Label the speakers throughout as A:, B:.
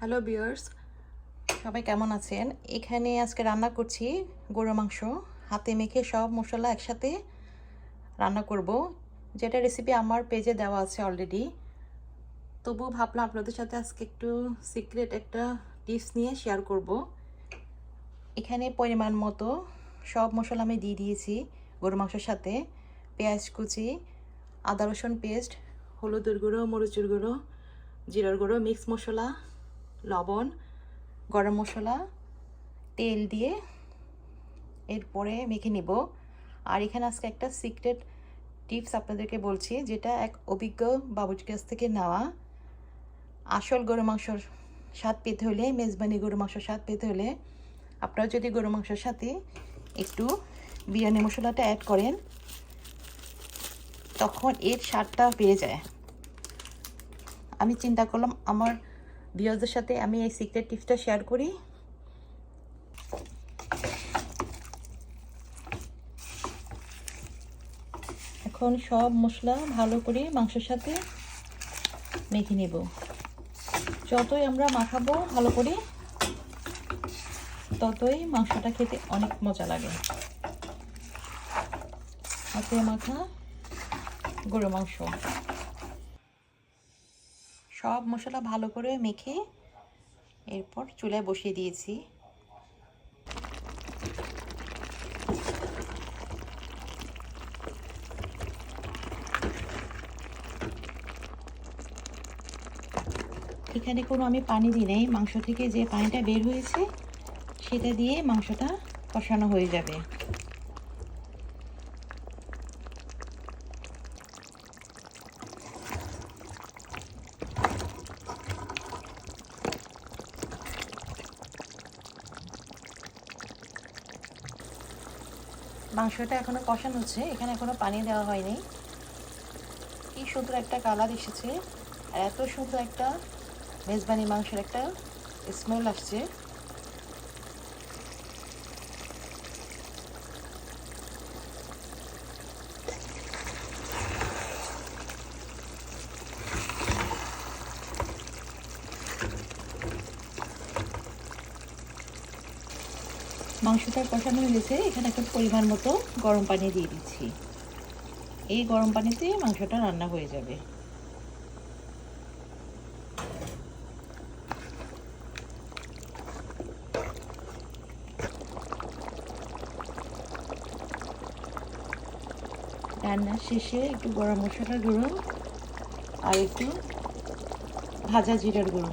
A: Hello বিয়ার্স সবাই কেমন আছেন? এখানে আজকে রান্না করছি গরু মাংস। হাতে মেখে সব মশলা একসাথে রান্না করব। যেটা রেসিপি আমার পেজে দেওয়া আছে অলরেডি তবুও ভাবলাম আপনাদের সাথে আজকে একটু সিক্রেট একটা টিপস নিয়ে শেয়ার করব। এখানে পরিমাণ মতো সব মশলা আমি দিয়ে দিয়েছি গরু মাংসের সাথে। পেঁয়াজ কুচি, আদা রসুন পেস্ট হলুদের গুঁড়ো, মরিচের গুঁড়ো, জিরার গুঁড়ো মিক্স মশলা। লবণ, গরম মশলা, তেল দিয়ে এরপরে মেখে নিব। আর এখানে আজকে একটা সিক্রেট টিপস আপনাদেরকে বলছি, যেটা এক অভিজ্ঞ বাবুর কাছ থেকে নেওয়া। আসল গরু মাংসর স্বাদ পেতে হলে, মেজবানি গরু মাংসর স্বাদ পেতে হলে আপনারা যদি গরু মাংসের সাথে একটু বিরিয়ানি মশলাটা অ্যাড করেন, তখন এর স্বাদটা পেয়ে যায়। আমি চিন্তা করলাম, আমার ভিউয়ারদের সাথে আমি এই সিক্রেট টিপসটা শেয়ার করি। এখন সব মশলা ভালো করে মাংসের সাথে মেখে নেব। যতই আমরা মাখাবো ভালো করে, ততই মাংসটা খেতে অনেক মজা লাগে। হাতে মাখা গরু মাংস। সব মশলা ভালো করে মেখে এরপর চুলায় বসিয়ে দিয়েছি। এখানে কোনো আমি পানি দিই নাই, মাংস থেকে যে পানিটা বের হয়েছে, সেটা দিয়ে মাংসটা কষানো হয়ে যাবে। মাংসটা এখনও কষানো হচ্ছে, এখানে এখনও পানি দেওয়া হয়নি। কি সুন্দর একটা কালার এসেছে, আর এত সুন্দর একটা মেজবানি মাংসের একটা স্মেল আসছে। মাংসটা কষানো হয়েছে এখানে একটা পরিমাণ মতো গরম পানি দিয়ে দিচ্ছি। এই গরম পানিতে মাংসটা রান্না হয়ে যাবে। রান্নার শেষে একটু গরম মশলার গুঁড়ো আর একটু ভাজা জিরার গুঁড়ো।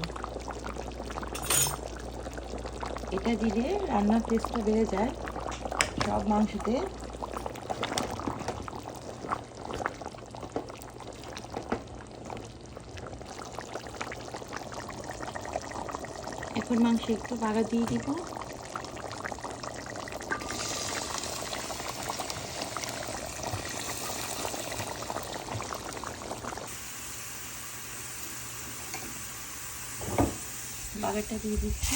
A: এটা দিলে রান্নার টেস্টটা বেড়ে যায় সব মাংসতে। এখন মাংস একটু বাগা দিয়ে দিব। বাগারটা দিয়ে দিচ্ছি।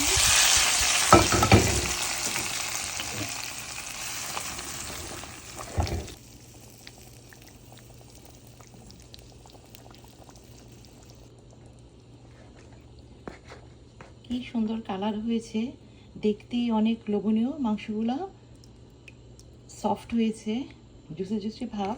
A: কি সুন্দর কালার হয়েছে দেখতেই অনেক লোভনীয়। মাংসগুলো সফট হয়েছে জুসে জুসে ভাব।